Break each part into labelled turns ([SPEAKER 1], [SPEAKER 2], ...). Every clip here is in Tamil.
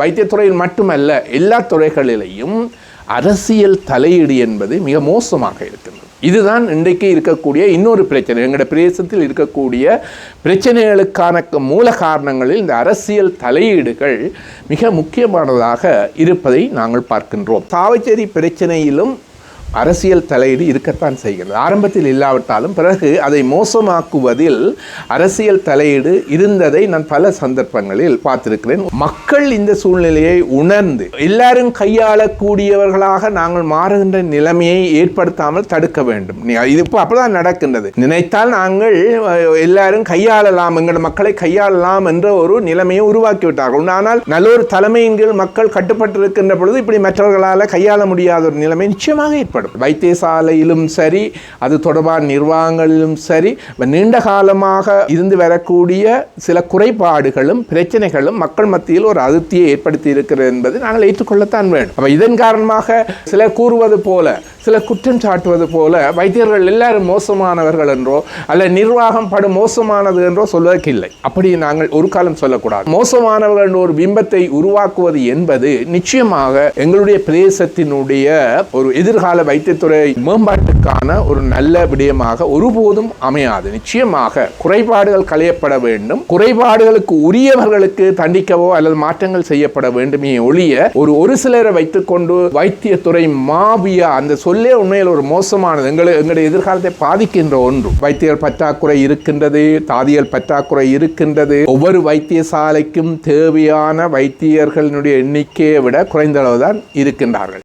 [SPEAKER 1] வைத்தியத்துறையில் மட்டுமல்ல எல்லா துறைகளிலேயும் அரசியல் தலையீடு என்பது மிக மோசமாக இருக்கின்றது. இதுதான் இன்றைக்கு இருக்கக்கூடிய இன்னொரு பிரச்சனை. எங்களுடைய பிரதேசத்தில் இருக்கக்கூடிய பிரச்சனைகளுக்கான மூல காரணங்களில் இந்த அரசியல் தலையீடுகள் மிக முக்கியமானதாக இருப்பதை நாங்கள் பார்க்கின்றோம். சாவச்சேரி பிரச்சனையிலும் அரசியல் தலையீடு இருக்கத்தான் செய்கிறது. ஆரம்பத்தில் இல்லாவிட்டாலும் பிறகு அதை மோசமாக்குவதில் அரசியல் தலையீடு இருந்ததை நான் பல சந்தர்ப்பங்களில் பார்த்திருக்கிறேன். மக்கள் இந்த சூழ்நிலையை உணர்ந்து எல்லாரும் கையாளக்கூடியவர்களாக நாங்கள் மாறுகின்ற நிலைமையை ஏற்படுத்தாமல் தடுக்க வேண்டும். இது இப்போ அப்பதான் நடக்கின்றது. நினைத்தால் நாங்கள் எல்லாரும் கையாளலாம் எங்கள் மக்களை கையாளலாம் என்ற ஒரு நிலைமையை உருவாக்கிவிட்டார்கள். ஆனால் நல்ல ஒரு தலைமையின் கீழ் மக்கள் கட்டுப்பட்டிருக்கின்ற பொழுது இப்படி மற்றவர்களால் கையாள முடியாத ஒரு நிலைமை நிச்சயமாக ஏற்படும் வைத்தியசாலையிலும் சரி அது தொடர்பான நிர்வாகங்களிலும் சரி நீண்ட காலமாக இருந்து வரக்கூடிய சில குறைபாடுகளும் பிரச்சனைகளும் மக்கள் மத்தியில் ஒரு அதிருப்தியை ஏற்படுத்தி இருக்கிறது என்பதை நாங்கள் ஏற்றுக்கொள்ளத்தான் வேண்டும். அப்போ இதன் காரணமாக சிலர் கூறுவது போல சிலர் குற்றம் சாட்டுவது போல வைத்தியர்கள் எல்லாரும் மோசமானவர்கள் என்றோ அல்ல நிர்வாகம் படு மோசமானது என்றோ சொல்வதற்கு இல்லை அப்படி நாங்கள் ஒரு காலம் சொல்லக்கூடாது. மோசமானவர்கள் என்ற ஒரு பிம்பத்தை உருவாக்குவது என்பது நிச்சயமாக எங்களுடைய பிரதேசத்தினுடைய ஒரு எதிர்கால வைத்தியத்துறை மேம்பாட்டுக்கான ஒரு நல்ல விடயமாக ஒருபோதும் அமையாது. நிச்சயமாக குறைபாடுகள் களையப்பட வேண்டும். குறைபாடுகளுக்கு உரியவர்களுக்கு தண்டிக்கவோ அல்லது மாற்றங்கள் செய்யப்பட வேண்டுமே ஒழிய ஒரு ஒரு சிலரை வைத்துக்கொண்டு வைத்தியத்துறை மாவியா அந்த சொல்லே உண்மையில் ஒரு மோசமானது. எங்களை எங்களுடைய எதிர்காலத்தை பாதிக்கின்ற ஒன்று. வைத்தியர் பற்றாக்குறை இருக்கின்றது தாதியல் பற்றாக்குறை இருக்கின்றது. ஒவ்வொரு வைத்தியசாலைக்கும் தேவையான வைத்தியர்களினுடைய எண்ணிக்கையை விட குறைந்த அளவுதான் இருக்கின்றார்கள்.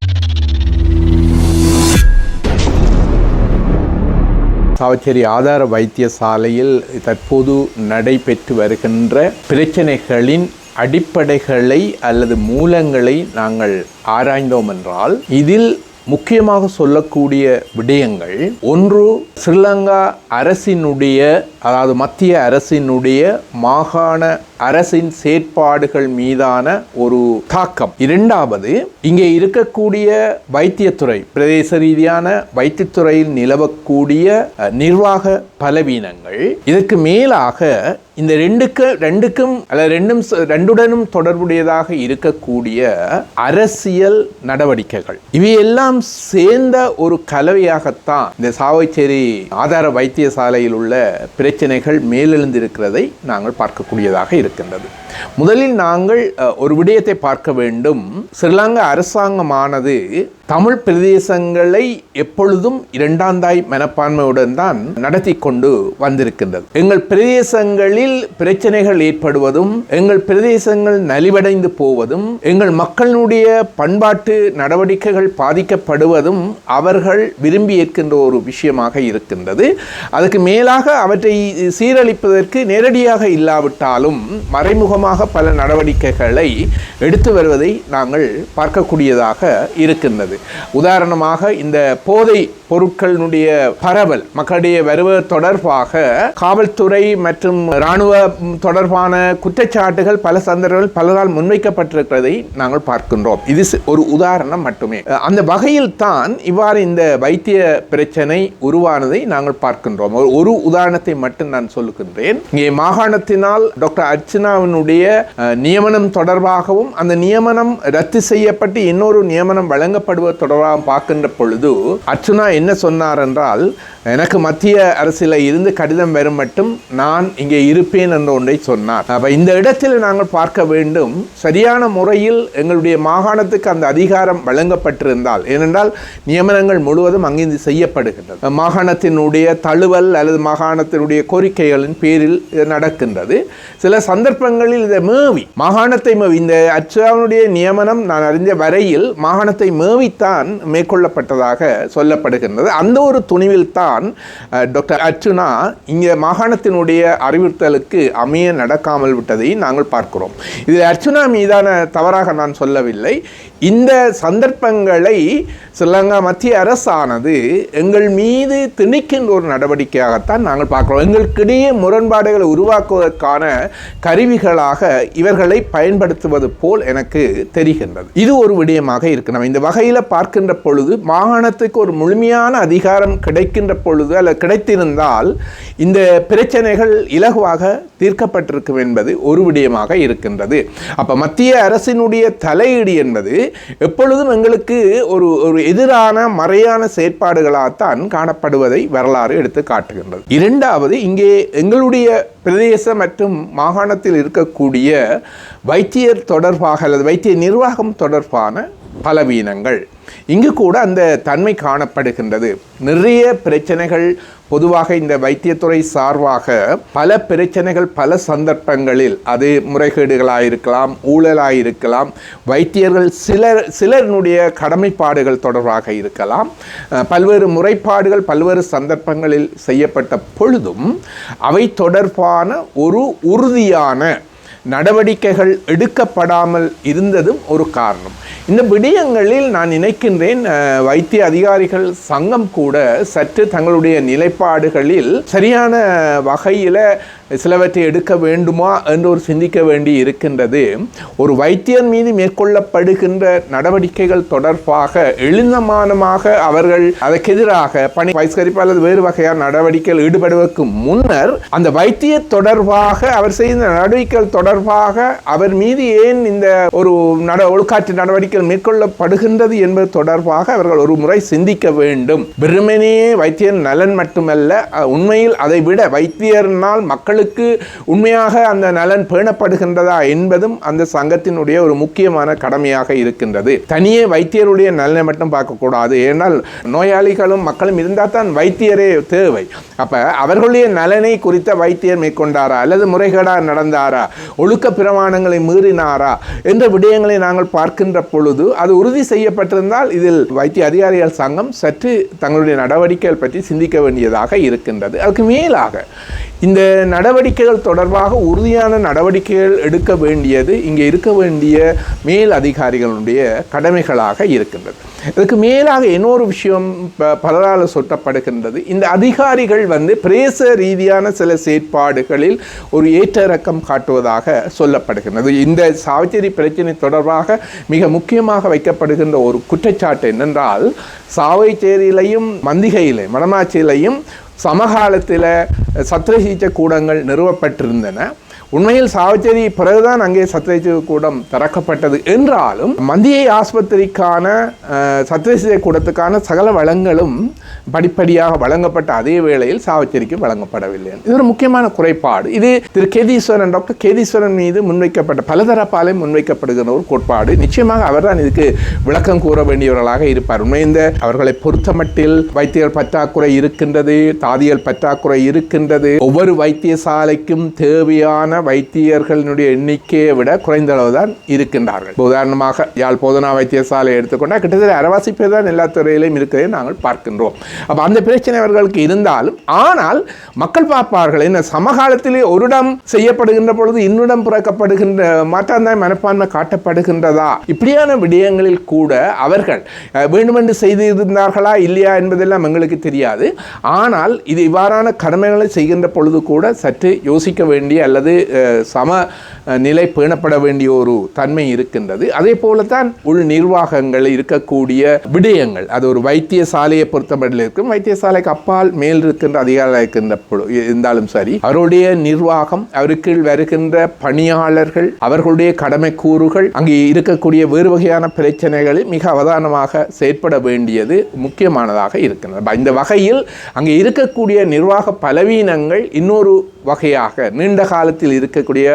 [SPEAKER 1] காவச்சேரி ஆதார வைத்தியசாலையில் தற்போது நடைபெற்று வருகின்ற பிரச்சனைகளின் அடிப்படைகளை அல்லது மூலங்களை நாங்கள் ஆராய்ந்தோம் என்றால் இதில் முக்கியமாக சொல்லக்கூடிய விடயங்கள் ஒன்று ஸ்ரீலங்கா அரசினுடைய அதாவது மத்திய அரசினுடைய மாகாண அரசின் செயற்பாடுகள் மீதான ஒரு தாக்கம். இரண்டாவது இங்கே இருக்கக்கூடிய வைத்தியத்துறை பிரதேச ரீதியான வைத்தியத்துறையில் நிலவக்கூடிய நிர்வாக பலவீனங்கள் இதற்கு மேலாக இந்த ரெண்டுக்கு ரெண்டுக்கும் அல்ல ரெண்டும் ரெண்டுடனும் தொடர்புடையதாக இருக்கக்கூடிய அரசியல் நடவடிக்கைகள். இவையெல்லாம் சேர்ந்த ஒரு கலவையாகத்தான் இந்த சாவைச்சேரி ஆதார வைத்தியசாலையில் உள்ள பிரச்சனைகள் மேலெழுந்திருக்கிறதை நாங்கள் பார்க்கக்கூடியதாக இருக்கின்றது. முதலில் நாங்கள் ஒரு விடயத்தை பார்க்க வேண்டும். ஸ்ரீலங்கா அரசாங்கமானது தமிழ் பிரதேசங்களை எப்பொழுதும் இரண்டாந்தாய் மனப்பான்மையுடன் தான் நடத்தி கொண்டு வந்திருக்கின்றது. எங்கள் பிரதேசங்களில் பிரச்சனைகள் ஏற்படுவதும் எங்கள் பிரதேசங்கள் நலிவடைந்து போவதும் எங்கள் மக்களுடைய பண்பாட்டு நடவடிக்கைகள் பாதிக்கப்படுவதும் அவர்கள் விரும்பி ஏற்கின்ற ஒரு விஷயமாக இருக்கின்றது. அதுக்கு மேலாக அவற்றை சீரழிப்பதற்கு நேரடியாக இல்லாவிட்டாலும் மறைமுகம் மறைமுகமாக பல நடவடிக்கைகளை எடுத்து வருவதை நாங்கள் பார்க்கக்கூடியதாக இருக்கின்றது. உதாரணமாக இந்த போதை பொருட்களினுடைய பரவல் மக்களுடைய வருவது தொடர்பாக காவல்துறை மற்றும் இராணுவ தொடர்பான குற்றச்சாட்டுகள் பல சந்தர்ப்பங்கள் பலரால் முன்வைக்கப்பட்டிருக்கிறதை நாங்கள் பார்க்கின்றோம். இது ஒரு உதாரணம் மட்டுமே. அந்த வகையில் தான் இவ்வாறு இந்த வைத்திய பிரச்சனை உருவானதை நாங்கள் பார்க்கின்றோம். ஒரு- ஒரு உதாரணத்தை மட்டும் நான் சொல்லுகின்றேன். இங்கே மாகாணத்தினால் டாக்டர் அர்ச்சனாவினுடைய அஹ், நியமனம் தொடர்பாகவும் அந்த நியமனம் ரத்து செய்யப்பட்டு இன்னொரு நியமனம் வழங்கப்படுவது தொடர்பாக பார்க்கின்ற பொழுது அர்ச்சுனா என்ன சொன்னார் என்றால் எனக்கு மத்திய அரசில் இருந்து கடிதம் வரும் மட்டும் நான் இங்கே இருப்பேன் என்ற ஒன்றை சொன்னார். அப்போ இந்த இடத்தில் நாங்கள் பார்க்க வேண்டும் சரியான முறையில் எங்களுடைய மாகாணத்துக்கு அந்த அதிகாரம் வழங்கப்பட்டிருந்தால் ஏனென்றால் நியமனங்கள் முழுவதும் அங்கிருந்து செய்யப்படுகின்றது. மாகாணத்தினுடைய தழுவல் அல்லது மாகாணத்தினுடைய கோரிக்கைகளின் பேரில் இது நடக்கின்றது. சில சந்தர்ப்பங்களில் இதை மேவி மாகாணத்தை மேவி இந்த அச்சாவனுடைய நியமனம் நான் அறிந்த வரையில் மாகாணத்தை மேவித்தான் மேற்கொள்ளப்பட்டதாக சொல்லப்படுகின்றது. அந்த ஒரு துணிவில் தான் டாக்டர் அர்ச்சுனா இங்கே மாகாணத்தினுடைய அறிவுறுத்தலுக்கு அமைய நடக்காமல் விட்டதை நாங்கள் பார்க்கிறோம். இது அர்ச்சுனா மீதான தவறாக நான் சொல்லவில்லை. இந்த சந்தர்ப்பங்களை ஸ்ரீலங்கா மத்திய அரசானது எங்கள் மீது திணிக்கின்ற ஒரு நடவடிக்கையாகத்தான் நாங்கள் பார்க்கிறோம். எங்களுக்கிடையே முரண்பாடுகளை உருவாக்குவதற்கான கருவிகளாக இவர்களை பயன்படுத்துவது போல் எனக்கு தெரிகின்றது. இது ஒரு விடயமாக இருக்கு. நம்ம இந்த வகையில் பார்க்கின்ற பொழுது மாகாணத்துக்கு ஒரு முழுமையான அதிகாரம் கிடைக்கின்ற பொழுது அல்லது கிடைத்திருந்தால் இந்த பிரச்சனைகள் இலகுவாக தீர்க்கப்பட்டிருக்கும் என்பது ஒரு விடயமாக இருக்கின்றது. அப்போ மத்திய அரசினுடைய தலையீடு என்பது எப்பொழுதும் எங்களுக்கு ஒரு ஒரு எதிரான மறையான செயற்பாடுகளாகத்தான் காணப்படுவதை வரலாறு எடுத்து காட்டுகின்றது. இரண்டாவது இங்கே எங்களுடைய பிரதேச மற்றும் மாகாணத்தில் இருக்கக்கூடிய வைத்தியர் தொடர்பாக அல்லது வைத்திய நிர்வாகம் தொடர்பான பலவீனங்கள். இங்கு கூட அந்த தன்மை காணப்படுகின்றது. நிறைய பிரச்சனைகள் பொதுவாக இந்த வைத்தியத்துறை சார்பாக பல பிரச்சனைகள் பல சந்தர்ப்பங்களில் அது முறைகேடுகளாக இருக்கலாம் ஊழலாக இருக்கலாம். வைத்தியர்கள் சிலர் சிலருடைய கடமைப்பாடுகள் தொடர்பாக இருக்கலாம். பல்வேறு முறைப்பாடுகள் பல்வேறு சந்தர்ப்பங்களில் செய்யப்பட்ட பொழுதும் அவை தொடர்பான ஒரு உறுதியான நடவடிக்கைகள் எடுக்கப்படாமல் இருந்ததும் ஒரு காரணம். இந்த விடயங்களில் நான் நினைக்கின்றேன் வைத்திய அதிகாரிகள் சங்கம் கூட சற்று தங்களுடைய நிலைப்பாடுகளில் சரியான வகையில் சிலவற்றை எடுக்க வேண்டுமா என்று ஒரு சிந்திக்க வேண்டி இருக்கின்றது. ஒரு வைத்தியர் மீது மேற்கொள்ளப்படுகின்ற நடவடிக்கைகள் தொடர்பாக எழுந்தமானமாக அவர்கள் அதற்கு எதிராக பணி பகிஷ்கரிப்பு அல்லது வேறு வகையான நடவடிக்கைகள் ஈடுபடுவதற்கு முன்னர் அந்த வைத்திய தொடர்பாக அவர் செய்த நடவடிக்கைகள் தொடர்பாக அவர் மீது ஏன் இந்த ஒரு நட ஒழுக்காற்று நடவடிக்கைகள் மேற்கொள்ளப்படுகின்றது என்பது தொடர்பாக அவர்கள் ஒரு முறை சிந்திக்க வேண்டும். வெறுமனே வைத்தியர் நலன் மட்டுமல்ல உண்மையில் அதை விட வைத்தியர்னால் மக்களுக்கு உண்மையாக அந்த நலன் பேணப்படுகின்றதா என்பதும் அந்த சங்கத்தினுடைய ஒரு முக்கியமான கடமையாக இருக்கின்றது. தனியே வைத்தியருடைய நலனை மட்டும் பார்க்கக்கூடாது. ஏனால் நோயாளிகளும் மக்களும் இருந்தால் தான் வைத்தியரே தேவை. அப்ப அவர்களுடைய நலனை குறித்த வைத்தியர் மேற்கொண்டாரா? அல்லது முறைகேடாக நடந்தாரா? ஒழுக்க பிரமாணங்களை மீறினாரா? என்ற விடயங்களை நாங்கள் பார்க்கின்ற பொழுது அது உறுதி செய்யப்பட்டிருந்தால் இதில் வைத்திய அதிகாரிகள் சங்கம் சற்று தங்களுடைய நடவடிக்கைகள் பற்றி சிந்திக்க வேண்டியதாக இருக்கின்றது. அதுக்கு மேலாக இந்த நடவடிக்கைகள் தொடர்பாக உறுதியான நடவடிக்கைகள் எடுக்க வேண்டியது இங்கே இருக்க வேண்டிய மேல் அதிகாரிகளுடைய கடமைகளாக இருக்கின்றது. இதுக்கு மேலாக இன்னொரு விஷயம் ப- பலரால் சொட்டப்படுகின்றது. இந்த அதிகாரிகள் வந்து பிரேச ரீதியான சில செயற்பாடுகளில் ஒரு ஏற்றறக்கம் காட்டுவதாக சொல்லப்படுகின்றது. இந்த சாவச்சேரி பிரச்சனை தொடர்பாக மிக முக்கியமாக வைக்கப்படுகின்ற ஒரு குற்றச்சாட்டு என்னென்றால் சாவைச்சேரியிலையும் மந்திகையிலே மடமாச்சியிலையும் சமகாலத்தில் சத்திர கூடங்கள் நிறுவப்பட்டிருந்தன. உண்மையில் சாவச்சேரி பிறகுதான் அங்கே சத்திர கூடம் திறக்கப்பட்டது. என்றாலும் மந்தியை ஆஸ்பத்திரிக்கான அஹ், கூடத்துக்கான சகல வளங்களும் படிப்படியாக வழங்கப்பட்ட அதே வேளையில் சாவச்சேரிக்கு வழங்கப்படவில்லை. இது ஒரு முக்கியமான குறைபாடு. இது திரு கேதீஸ்வரன் டாக்டர் கேதீஸ்வரன் மீது முன்வைக்கப்பட்ட பலதரப்பாலே முன்வைக்கப்படுகிற ஒரு கோட்பாடு. நிச்சயமாக அவர்தான் இதுக்கு விளக்கம் கூற வேண்டியவர்களாக இருப்பார். உண்மை இந்த அவர்களை பொறுத்தமட்டில் வைத்தியர் பற்றாக்குறை இருக்கின்றது தாதியல் பற்றாக்குறை இருக்கின்றது. ஒவ்வொரு வைத்தியசாலைக்கும் தேவையான வைத்தியர்களினுடைய எண்ணிக்கையை விட குறைந்த அளவு தான் இருக்கின்றார்கள் உதாரணமாக யாழ் போதனா வைத்தியசாலை எடுத்துக்கொண்டால் கிட்டத்தட்ட அரவாசி பேர் தான் எல்லா துறையிலையும் இருக்கிறதை நாங்கள் பார்க்கின்றோம். அப்போ அந்த பிரச்சனை அவர்களுக்கு இருந்தாலும் ஆனால் மக்கள் பார்ப்பார்கள் என்ன சமகாலத்திலே ஒருடம் செய்யப்படுகின்ற பொழுது இன்னுடம் பிறக்கப்படுகின்ற மாற்றாந்தாய் மனப்பான்மை காட்டப்படுகின்றதா? இப்படியான விடயங்களில் கூட அவர்கள் வேண்டுமென்று செய்திருந்தார்களா இல்லையா என்பதெல்லாம் எங்களுக்கு தெரியாது. ஆனால் இது இவ்வாறான கடமைகளை செய்கின்ற பொழுது கூட சற்று யோசிக்க வேண்டிய அல்லது சம நிலை பேணப்பட வேண்டிய ஒரு தன்மை இருக்கின்றது. அதே போல தான் உள் நிர்வாகங்கள் இருக்கக்கூடிய விடயங்கள். அது ஒரு வைத்தியசாலையை பொறுத்தமட்டில் இருக்கும். வைத்தியசாலைக்கு அப்பால் மேல் இருக்கின்ற அதிகாரிகள் இருக்கின்ற இருந்தாலும் சரி அவருடைய நிர்வாகம் அவருக்கு வருகின்ற பணியாளர்கள் அவர்களுடைய கடமை கூறுகள் அங்கே இருக்கக்கூடிய வேறு வகையான பிரச்சனைகளில் மிக அவதானமாக செயற்பட வேண்டியது முக்கியமானதாக இருக்கின்றது. இந்த வகையில் அங்கே இருக்கக்கூடிய நிர்வாக பலவீனங்கள் இன்னொரு வகையாக நீண்ட காலத்தில் இருக்கக்கூடிய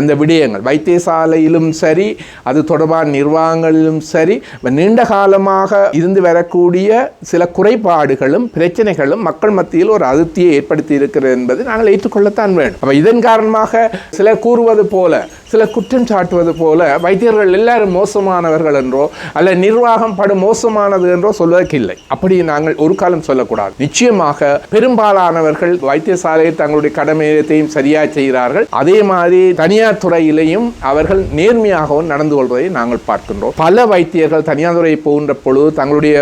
[SPEAKER 1] அந்த விடயங்கள். வைத்தியசாலையிலும் சரி அது தொடர்பான நிர்வாகங்களிலும் சரி நீண்ட காலமாக இருந்து வரக்கூடிய சில குறைபாடுகளும் பிரச்சனைகளும் மக்கள் மத்தியில் ஒரு அதிருப்தியை ஏற்படுத்தி இருக்கிறது என்பது நாங்கள் ஏற்றுக்கொள்ளத்தான் வேண்டும். அப்போ இதன் காரணமாக சிலர் கூறுவது போல சில குற்றம் சாட்டுவது போல வைத்தியர்கள் எல்லாரும் மோசமானவர்கள் என்றோ அல்ல நிர்வாகம் படு மோசமானது என்றோ சொல்வதற்கு இல்லை அப்படி நாங்கள் ஒரு காலம் சொல்லக்கூடாது. நிச்சயமாக பெரும்பாலானவர்கள் வைத்தியசாலையில் தங்களுடைய கடமையத்தையும் சரியாக செய்கிறார்கள். அதே மாதிரி தனியார் துறையிலையும் அவர்கள் நேர்மையாகவும் நடந்து கொள்வதை நாங்கள் பார்க்கின்றோம். பல வைத்தியர்கள் தனியார் துறை போகின்ற பொழுது தங்களுடைய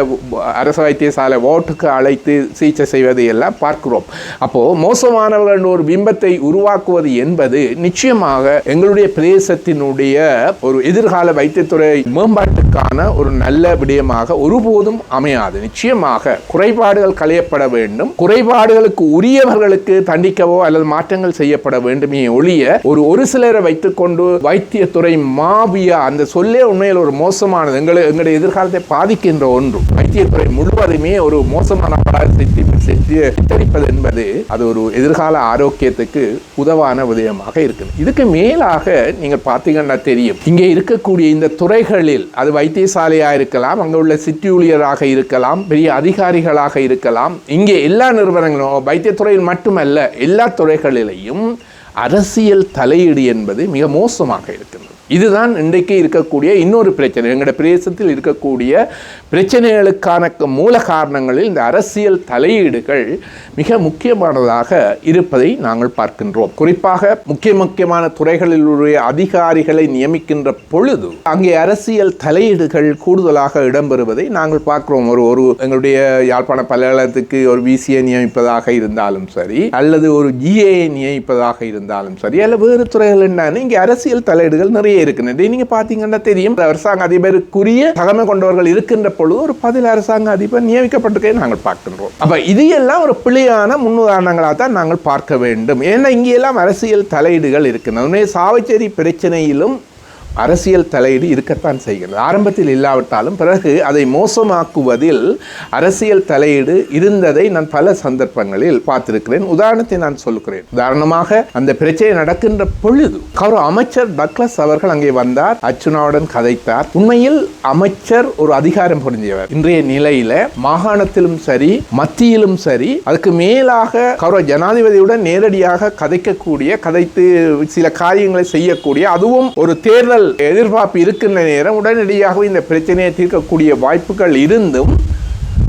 [SPEAKER 1] அரசு வைத்தியசாலை ஓட்டுக்கு அழைத்து சிகிச்சை செய்வதை எல்லாம் பார்க்கிறோம். அப்போ மோசமானவர்கள் ஒரு பிம்பத்தை உருவாக்குவது என்பது நிச்சயமாக எங்களுடைய பிரதேசத்தினுடைய ஒரு எதிர்கால வைத்தியத்துறை மேம்பாட்டுக்கான ஒரு நல்ல விடயமாக ஒருபோதும் அமையாது. நிச்சயமாக குறைபாடுகள் களையப்பட வேண்டும். குறைபாடுகளுக்கு உரியவர்களுக்கு தண்டிக்கவோ அல்லது மாற்றங்கள் செய்யப்பட வேண்டுமே ஒளி ஒழிய ஒரு ஒரு சிலரை வைத்துக்கொண்டு வைத்தியத்துறை மாவியா அந்த சொல்லே உண்மையில் ஒரு மோசமானது. எங்களை எங்களுடைய எதிர்காலத்தை பாதிக்கின்ற ஒன்று. வைத்தியத்துறை முழுவதுமே ஒரு மோசமான சித்தரிப்பது என்பது அது ஒரு எதிர்கால ஆரோக்கியத்துக்கு உதவான விதயமாக இருக்குது. இதுக்கு மேலாக நீங்கள் பார்த்தீங்கன்னா தெரியும். இங்கே இருக்கக்கூடிய இந்த துறைகளில் அது வைத்தியசாலையாக இருக்கலாம் அங்கே உள்ள சிற்றியூழியராக இருக்கலாம் பெரிய அதிகாரிகளாக இருக்கலாம். இங்கே எல்லா நிறுவனங்களும் வைத்தியத்துறையில் மட்டுமல்ல எல்லா துறைகளிலேயும் அரசியல் தலையீடு என்பது மிக மோசமாக இருக்கின்றது. இதுதான் இன்றைக்கு இருக்கக்கூடிய இன்னொரு பிரச்சனை. எங்களோட பிரதேசத்தில் இருக்கக்கூடிய பிரச்சனைகளுக்கான மூல காரணங்களில் இந்த அரசியல் தலையீடுகள் மிக முக்கியமானதாக இருப்பதை நாங்கள் பார்க்கின்றோம். குறிப்பாக முக்கிய முக்கியமான துறைகளில் உடைய அதிகாரிகளை நியமிக்கின்ற பொழுது அங்கே அரசியல் தலையீடுகள் கூடுதலாக இடம்பெறுவதை நாங்கள் பார்க்கிறோம். ஒரு ஒரு எங்களுடைய யாழ்ப்பாண பல்கலைக்கழகத்துக்கு ஒரு விசியை நியமிப்பதாக இருந்தாலும் சரி அல்லது ஒரு ஜிஏ நியமிப்பதாக இருந்தாலும் சரி அல்ல வேறு துறைகள் என்னன்னு இங்கே அரசியல் தலையீடுகள் நிறைய இருக்கின்றது நீங்க பார்த்தீங்கன்னா தெரியும். அரசாங்க அதிபருக்குரிய தகமை கொண்டவர்கள் இருக்கின்ற பொழுது ஒரு பதில் அரசாங்க அதிபர் நியமிக்கப்பட்டிருக்கே நாங்கள் பார்க்கின்றோம். அப்ப இது எல்லாம் ஒரு பிழையான முன்னுதாரணங்களாக தான் நாங்கள் பார்க்க வேண்டும். ஏன்னா இங்கெல்லாம் அரசியல் தலையீடுகள் இருக்கின்றன. சாவச்சேரி பிரச்சனையிலும் அரசியல் தலையீடு இருக்கத்தான் செய்கிறது. ஆரம்பத்தில் இல்லாவிட்டாலும் பிறகு அதை மோசமாக்குவதில் அரசியல் தலையீடு இருந்ததை நான் பல சந்தர்ப்பங்களில் பார்த்திருக்கிறேன். உதாரணத்தை நான் சொல்லுகிறேன் உதாரணமாக அந்த பிரச்சனை நடக்கின்ற பொழுது கௌரவ அமைச்சர் டக்ளஸ் அவர்கள் அங்கே வந்தார். அர்ச்சுனாவுடன் கதைத்தார். உண்மையில் அமைச்சர் ஒரு அதிகாரம் புரிஞ்சவர் இன்றைய நிலையில மாகாணத்திலும் சரி மத்தியிலும் சரி அதுக்கு மேலாக கௌரவ ஜனாதிபதியுடன் நேரடியாக கதைக்கக்கூடிய கதைத்து சில காரியங்களை செய்யக்கூடிய அதுவும் ஒரு தேர்தல் மக்கள் எதிர்பார்ப்பு இருக்கின்ற நேரம் உடனடியாக இந்த பிரச்சனையை தீர்க்கக்கூடிய வாய்ப்புகள் இருந்தும்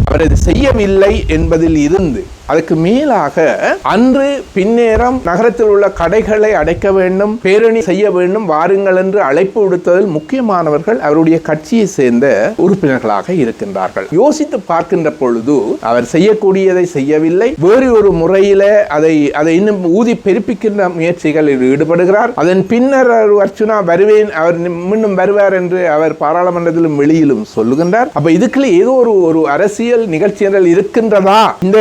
[SPEAKER 1] அவர் அது செய்யவில்லை என்பதில் இருந்து அதுக்கு மேலாக அன்று பின்னேரம் நகரத்தில் உள்ள கடைகளை அடைக்க வேண்டும் பேரணி செய்ய வேண்டும் வாருங்கள் என்று அழைப்பு விடுத்ததில் முக்கியமானவர்கள் அவருடைய கட்சியை சேர்ந்த உறுப்பினர்களாக இருக்கின்றார்கள். யோசித்து பார்க்கின்ற பொழுது அவர் செய்யக்கூடியதை செய்யவில்லை. வேறு ஒரு முறையில அதை அதை இன்னும் ஊதி பெருப்பிக்கின்ற முயற்சிகளில் ஈடுபடுகிறார். அதன் பின்னர் அர்ச்சுனா வருவேன் அவர் மீண்டும் வருவார் என்று அவர் பாராளுமன்றத்திலும் வெளியிலும் சொல்லுகின்றார். அப்ப இதுக்குள்ள ஏதோ ஒரு ஒரு அரசியல் நிகழ்ச்சிகள் இருக்கின்றதா? இந்த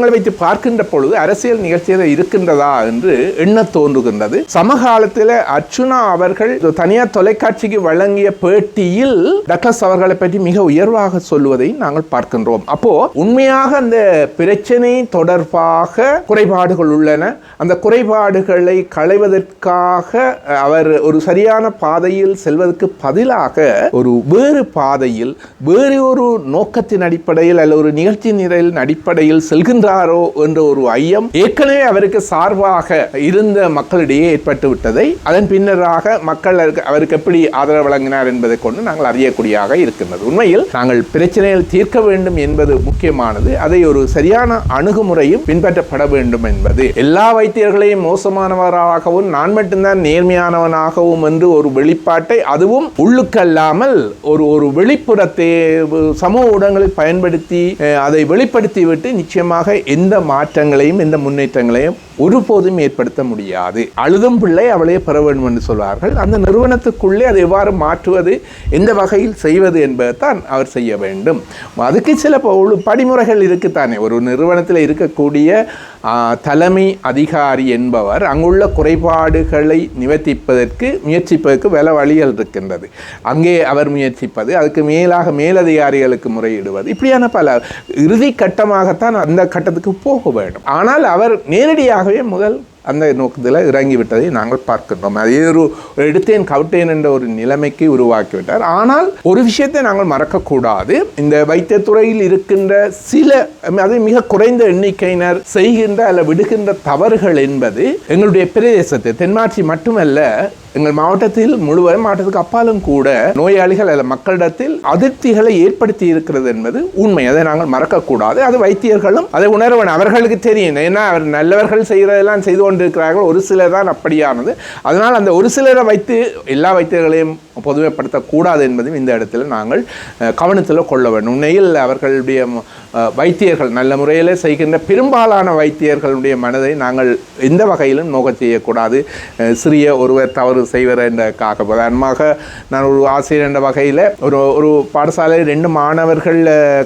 [SPEAKER 1] விஷயங்களை வைத்து பார்க்கின்ற பொழுது அரசியல் நிகழ்ச்சியில் இருக்கின்றதா என்று எண்ண தோன்றுகின்றது. சமகாலத்தில் அர்ச்சுனா அவர்கள் தனியார் தொலைக்காட்சிக்கு வழங்கிய பேட்டியில் டக்ளஸ் அவர்களை பற்றி மிக உயர்வாக சொல்லுவதை நாங்கள் பார்க்கின்றோம். அப்போ உண்மையாக அந்த பிரச்சனை தொடர்பாக குறைபாடுகள் உள்ளன. அந்த குறைபாடுகளை களைவதற்காக அவர் ஒரு சரியான பாதையில் செல்வதற்கு பதிலாக ஒரு வேறு பாதையில் வேறு ஒரு நோக்கத்தின் அடிப்படையில் அல்ல ஒரு நிகழ்ச்சி நிரலின் அடிப்படையில் செல்கின்ற செய்கிறாரோ என்ற ஒரு ஐயம் ஏற்கனவே அவருக்கு சார்பாக இருந்த மக்களிடையே ஏற்பட்டு விட்டதை அதன் பின்னராக மக்கள் அவருக்கு எப்படி ஆதரவு வழங்கினார் என்பதை கொண்டு நாங்கள் அறியக்கூடியதாக இருக்கின்றது. உண்மையில் நாங்கள் பிரச்சனைகள் தீர்க்க வேண்டும் என்பது முக்கியமானது. அதை ஒரு சரியான அணுகுமுறையும் பின்பற்றப்பட வேண்டும் என்பது. எல்லா வைத்தியர்களையும் மோசமானவராகவும் நான் மட்டும்தான் நேர்மையானவனாகவும் என்று ஒரு வெளிப்பாட்டை அதுவும் உள்ளுக்கல்லாமல் ஒரு ஒரு வெளிப்புறத்தை சமூக ஊடகங்களில் பயன்படுத்தி அதை வெளிப்படுத்திவிட்டு நிச்சயமாக எந்த மாற்றங்களையும் எந்த முன்னேற்றங்களையும் ஒருபோதும் ஏற்படுத்த முடியாது. அழுதும் பிள்ளை அவளே பெற வேண்டும் என்று சொல்வார்கள். அந்த நிறுவனத்துக்குள்ளே அதை எவ்வாறு மாற்றுவது எந்த வகையில் செய்வது என்பதைத்தான் அவர் செய்ய வேண்டும். அதுக்கு சில படிமுறைகள் இருக்குத்தானே ஒரு நிறுவனத்தில் இருக்கக்கூடிய தலைமை அதிகாரி என்பவர் அங்குள்ள குறைபாடுகளை நிவர்த்திப்பதற்கு முயற்சிப்பதற்கு பல வழிகள் இருக்கின்றது. அங்கே அவர் முயற்சிப்பது அதுக்கு மேலாக மேலதிகாரிகளுக்கு முறையிடுவது. இப்படியான பல இறுதி கட்டமாகத்தான் அந்த கட்டத்துக்கு போக வேண்டும். ஆனால் அவர் நேரடியாக bien, modelo. அந்த நோக்கத்தில் இறங்கிவிட்டதை நாங்கள் பார்க்கின்றோம். அதே ஒரு எடுத்தேன் கவிட்டேன் என்ற ஒரு நிலைமைக்கு உருவாக்கிவிட்டார். ஆனால் ஒரு விஷயத்தை நாங்கள் மறக்கக்கூடாது. இந்த வைத்தியத்துறையில் இருக்கின்ற சில அது மிக குறைந்த எண்ணிக்கையினர் செய்கின்ற அல்ல விடுகின்ற தவறுகள் என்பது எங்களுடைய பிரதேசத்தை தென்மாட்சி மட்டுமல்ல எங்கள் மாவட்டத்தில் முழுவதும் மாவட்டத்துக்கு அப்பாலும் கூட நோயாளிகள் அல்ல மக்களிடத்தில் அதிருப்திகளை ஏற்படுத்தி இருக்கிறது என்பது உண்மை. அதை நாங்கள் மறக்கக்கூடாது. அது வைத்தியர்களும் அதை உணர்வன் அவர்களுக்கு தெரியும். ஏன்னா அவர் நல்லவர்கள் செய்கிறதெல்லாம் செய்து கொண்டு கொண்டிருக்கிறார்கள். ஒரு சிலர் தான் அப்படியானது. அதனால் அந்த ஒரு சிலரை வைத்து எல்லா வைத்தியர்களையும் பொதுமைப்படுத்தக்கூடாது என்பதையும் இந்த இடத்துல நாங்கள் கவனத்தில் கொள்ள வேண்டும். உண்மையில் அவர்களுடைய வைத்தியர்கள் நல்ல முறையில் செய்கின்ற பெரும்பாலான வைத்தியர்களுடைய மனதை நாங்கள் எந்த வகையிலும் நோக்க செய்யக்கூடாது. சிறிய ஒருவர் தவறு செய்வர் என்றக்காக உதாரணமாக நான் ஒரு ஆசிரியர் என்ற வகையில் ஒரு ஒரு பாடசாலையில் ரெண்டு மாணவர்கள்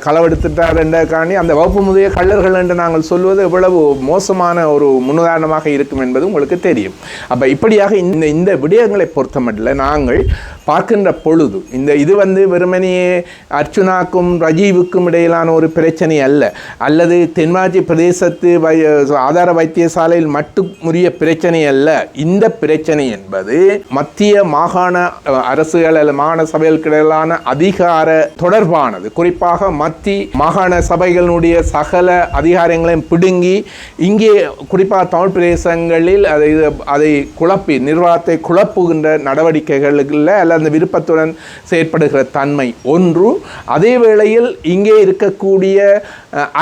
[SPEAKER 1] களவெடுத்துட்டார் என்ற காணி அந்த வகுப்பு முதைய கள்ளர்கள் என்று நாங்கள் சொல்வது எவ்வளவு மோசமான ஒரு முன்னுதாரணமாக இருக்கும் என்பது உங்களுக்கு தெரியும். அப்போ இப்படியாக இந்த இந்த விடயங்களை பொறுத்தமட்டில் நாங்கள் பார்க்கின்ற பொழுது இந்த இது வந்து வெறுமனையே அர்ச்சுனாக்கும் ரஜீவுக்கும் இடையிலான ஒரு பிரச்சனை அல்ல. அல்லது தென்மாஜி பிரதேசத்து வை ஆதார வைத்தியசாலையில் மட்டுமுரிய பிரச்சனை அல்ல. இந்த பிரச்சனை என்பது மத்திய மாகாண அரசுகள் அல்லது மாகாண சபைகளுக்கிடையிலான அதிகார தொடர்பானது. குறிப்பாக மத்தி மாகாண சபைகளினுடைய சகல அதிகாரங்களையும் பிடுங்கி இங்கே குறிப்பாக தமிழ் பிரதேசங்களில் அதை அதை குழப்பி நிர்வாகத்தை குழப்புகின்ற நடவடிக்கைகளில் அல்ல அந்த விருப்பத்துடன் செயற்படுகிற தன்மை. ஒன்று அதே வேளையில் இங்கே இருக்கக்கூடிய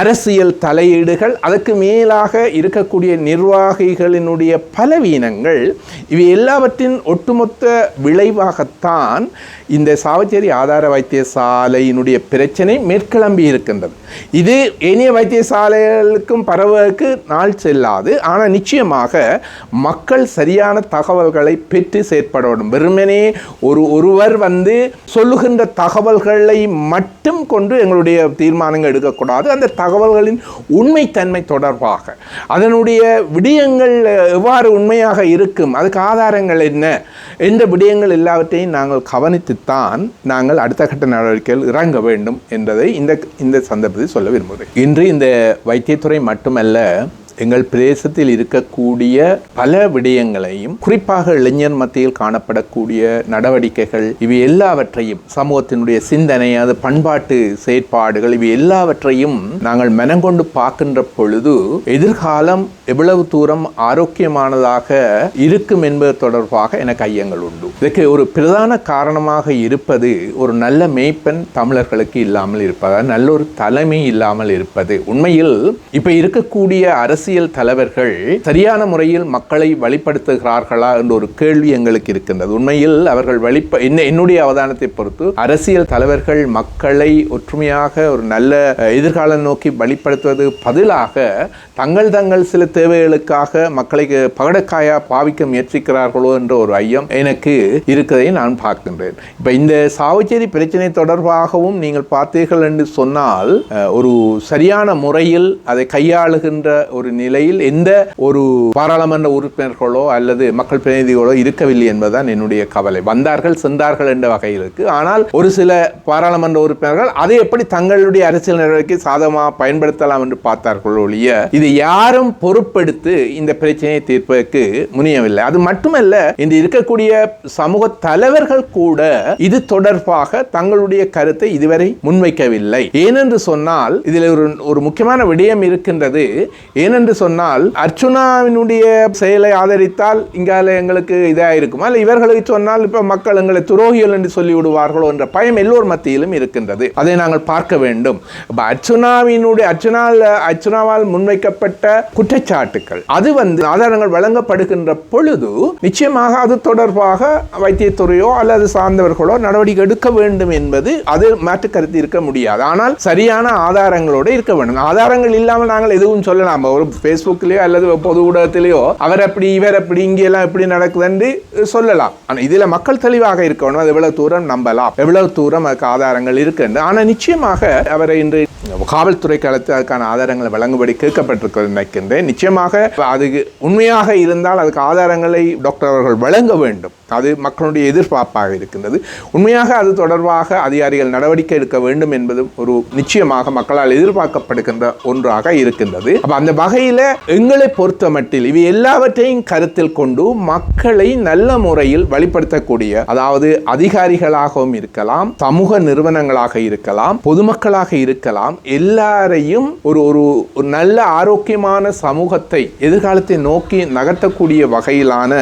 [SPEAKER 1] அரசியல் தலையீடுகள் அதற்கு மேலாக இருக்கக்கூடிய நிர்வாகிகளினுடைய பலவீனங்கள் இவை எல்லாவற்றின் ஒட்டுமொத்த விளைவாகத்தான் இந்த சாவச்சேரி ஆதார வைத்தியசாலையினுடைய பிரச்சனை மேற்கிளம்பி இருக்கின்றது. இது ஏனைய வைத்தியசாலைகளுக்கும் பரவலுக்கு நாள் செல்லாது. ஆனால் நிச்சயமாக மக்கள் சரியான தகவல்களை பெற்று செயற்பட வேண்டும். வெறுமனே ஒரு ஒருவர் வந்து சொல்லுகின்ற தகவல்களை மட்டும் கொண்டு எங்களுடைய தீர்மானங்கள் எடுக்கக்கூடாது. அந்த தகவல்களின் உண்மைத்தன்மை தொடர்பாக. அதனுடைய விடயங்கள் எவ்வாறு உண்மையாக இருக்கும் அதுக்கு ஆதாரங்கள் என்ன எந்த விடயங்கள் எல்லாவற்றையும் நாங்கள் கவனித்துத்தான் நாங்கள் அடுத்த கட்ட நடவடிக்கைகள் இறங்க வேண்டும் என்பதை இந்த இந்த சந்தர்ப்பத்தில் சொல்ல விரும்புகிறேன். இன்று இந்த வைத்தியத்துறை மட்டுமல்ல எங்கள் பிரதேசத்தில் இருக்கக்கூடிய பல விடயங்களையும் குறிப்பாக இளைஞர் மத்தியில் காணப்படக்கூடிய நடவடிக்கைகள் இவை எல்லாவற்றையும் சமூகத்தினுடைய சிந்தனை அது பண்பாட்டு செயற்பாடுகள் இவை எல்லாவற்றையும் நாங்கள் மனங்கொண்டு பார்க்கின்ற பொழுது எதிர்காலம் எவ்வளவு தூரம் ஆரோக்கியமானதாக இருக்கும் என்பது தொடர்பாக எனக்கு ஐயங்கள் உண்டு. இதற்கு ஒரு பிரதான காரணமாக இருப்பது ஒரு நல்ல மெய்ப்பெண் தமிழர்களுக்கு இல்லாமல் இருப்பது நல்ல ஒரு தலைமை இல்லாமல் இருப்பது. உண்மையில் இப்ப இருக்கக்கூடிய அரசியல் அரசியல் தலைவர்கள் சரியான முறையில் மக்களை வழிப்படுத்துகிறார்களா என்ற ஒரு கேள்வி எங்களுக்கு இருக்கின்றது. உண்மையில் அவர்கள் வழிப என்ன என்னுடைய அவதானத்தை பொறுத்து அரசியல் தலைவர்கள் மக்களை ஒற்றுமையாக ஒரு நல்ல எதிர்காலம் நோக்கி வழிப்படுத்துவது பதிலாக தங்கள் தங்கள் சில தேவைகளுக்காக மக்களை பகடக்காயா பாவிக்க முயற்சிக்கிறார்களோ என்ற ஒரு ஐயம் எனக்கு இருக்கிறதை நான் பார்க்கின்றேன். இப்போ இந்த சாவுச்சேரி பிரச்சனை தொடர்பாகவும் நீங்கள் பார்த்தீர்கள் என்று சொன்னால் ஒரு சரியான முறையில் அதை கையாளுகின்ற ஒரு நிலையில் எந்த ஒரு பாராளுமன்ற உறுப்பினர்களோ அல்லது மக்கள் பிரதிநிதிகளோ இருக்கவில்லை என்பதுதான் என்னுடைய கவலை. வந்தார்கள் சென்றார்கள் என்ற வகையில் இருக்கு. ஆனால் ஒரு சில பாராளுமன்ற உறுப்பினர்கள் அதை எப்படி தங்களுடைய அரசியல் நடவடிக்கை சாதகமாக பயன்படுத்தலாம் என்று பார்த்தார்கள் ஒழிய இது யாரும் பொறுப்பெடுத்து இந்த பிரச்சனையை தீர்ப்பதற்கு முனையவில்லை. அது மட்டுமல்ல இன்று இருக்கக்கூடிய சமூக தலைவர்கள் கூட இது தொடர்பாக தங்களுடைய கருத்தை இதுவரை முன்வைக்கவில்லை. ஏனென்று சொன்னால் இதில் ஒரு ஒரு முக்கியமான விடயம் இருக்கின்றது. ஏனென்று சொன்னால் அர்ச்சுனாவினுடைய செயலை ஆதரித்தால் இங்கால எங்களுக்கு இதாக இருக்குமா இல்லை இவர்களுக்கு சொன்னால் இப்போ மக்கள் எங்களை துரோகிகள் என்று சொல்லி விடுவார்களோ என்ற பயம் எல்லோர் மத்தியிலும் இருக்கின்றது. அதை நாங்கள் பார்க்க வேண்டும். இப்போ அர்ச்சுனாவினுடைய அர்ச்சுனால் அர்ச்சுனாவால் முன்வைக்கப்பட்ட குற்றச்சாட்டுக்கள் அது வந்து ஆதாரங்கள் வழங்கப்படுகின்ற பொழுது நிச்சயமாக அது தொடர்பாக வைத்தியத்துறையோ அல்லது சார்ந்தவர்களோ நடவடிக்கை எடுக்க வேண்டும் என்பது அது மாற்று கருத்து இருக்க முடியாது. ஆனால் சரியான ஆதாரங்களோடு இருக்க வேண்டும். ஆதாரங்கள் இல்லாமல் நாங்கள் எதுவும் சொல்லலாம்? ஒரு ஃபேஸ்புக்லேயோ அல்லது பொது ஊடகத்திலேயோ அவர் அப்படி இவர் அப்படி இங்கெல்லாம் எப்படி நடக்குதுன்னு சொல்லலாம். ஆனால் இதில் மக்கள் தெளிவாக இருக்கணும். அது எவ்வளவு தூரம் நம்பலாம்? எவ்வளவு தூரம் அதுக்கு ஆதாரங்கள் இருக்குன்னு. ஆனால் நிச்சயமாக அவரை இன்று காவல்துறை காலத்தில் அதுக்கான ஆதாரங்களை வழங்கும்படி கேட்கப்பட்டிருக்கிறது நினைக்கின்றேன். நிச்சயமாக அது உண்மையாக இருந்தால் அதுக்கு ஆதாரங்களை டாக்டர் அவர்கள் வழங்க வேண்டும். அது மக்களுடைய எதிர்பார்ப்பாக இருக்கின்றது. உண்மையாக அது தொடர்பாக அதிகாரிகள் நடவடிக்கை எடுக்க வேண்டும் என்பதும் ஒரு நிச்சயமாக மக்களால் எதிர்பார்க்கப்படுகின்ற ஒன்றாக இருக்கின்றது. அப்போ அந்த வகையில் எங்களை பொறுத்த மட்டில் இவை எல்லாவற்றையும் கருத்தில் கொண்டு மக்களை நல்ல முறையில் வழிப்படுத்தக்கூடிய அதாவது அதிகாரிகளாகவும் இருக்கலாம் சமூக நிறுவனங்களாக இருக்கலாம் பொதுமக்களாக இருக்கலாம் எல்லாரையும் ஒரு ஒரு ஒரு நல்ல ஆரோக்கியமான சமூகத்தை எதிர்காலத்தை நோக்கி நகர்த்தக்கூடிய வகையிலான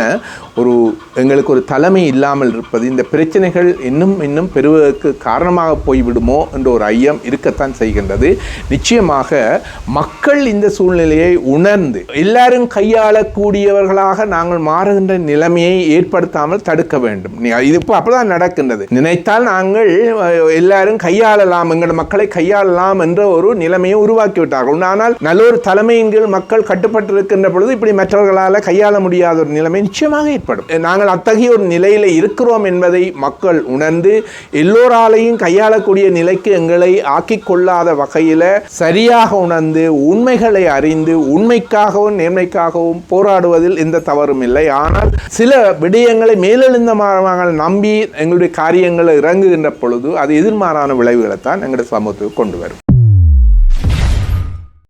[SPEAKER 1] ஒரு எங்களுக்கு ஒரு தலைமை இல்லாமல் இருப்பது இந்த பிரச்சனைகள் இன்னும் இன்னும் பெறுவதற்கு காரணமாக போய்விடுமோ என்ற ஒரு ஐயம் இருக்கத்தான் செய்கின்றது. நிச்சயமாக மக்கள் இந்த சூழ்நிலையை உணர்ந்து எல்லாரும் கையாளக்கூடியவர்களாக நாங்கள் மாறுகின்ற நிலைமையை ஏற்படுத்தாமல் தடுக்க வேண்டும். இது இப்போ அப்பதான் நடக்கின்றது. நினைத்தால் நாங்கள் எல்லாரும் கையாளலாம் எங்கள் மக்களை கையாளலாம் என்ற ஒரு நிலைமையை உருவாக்கி விட்டார்கள் ஆனால் நல்ல ஒரு தலைமையின் கீழ் மக்கள் கட்டுப்பட்டிருக்கின்ற பொழுது இப்படி மற்றவர்களால் கையாள முடியாத ஒரு நிலைமை நிச்சயமாக ஏற்படும். நாங்கள் அத்தகைய ஒரு நிலையில் இருக்கிறோம் என்பதை மக்கள் உணர்ந்து எல்லோராலையும் கையாளக்கூடிய நிலைக்கு எங்களை ஆக்கிக்கொள்ளாத வகையில் சரியாக உணர்ந்து உண்மைகளை அறிந்து உண்மைக்காகவும் நேர்மைக்காகவும் போராடுவதில் எந்த தவறும் இல்லை. ஆனால் சில விடயங்களை மேலெழுந்த மாணவர்கள் நம்பி எங்களுடைய காரியங்களை இறங்குகின்ற பொழுது அது எதிர்மாறான விளைவுகளை தான் எங்களுடைய சமூகத்துக்கு கொண்டு வரும்.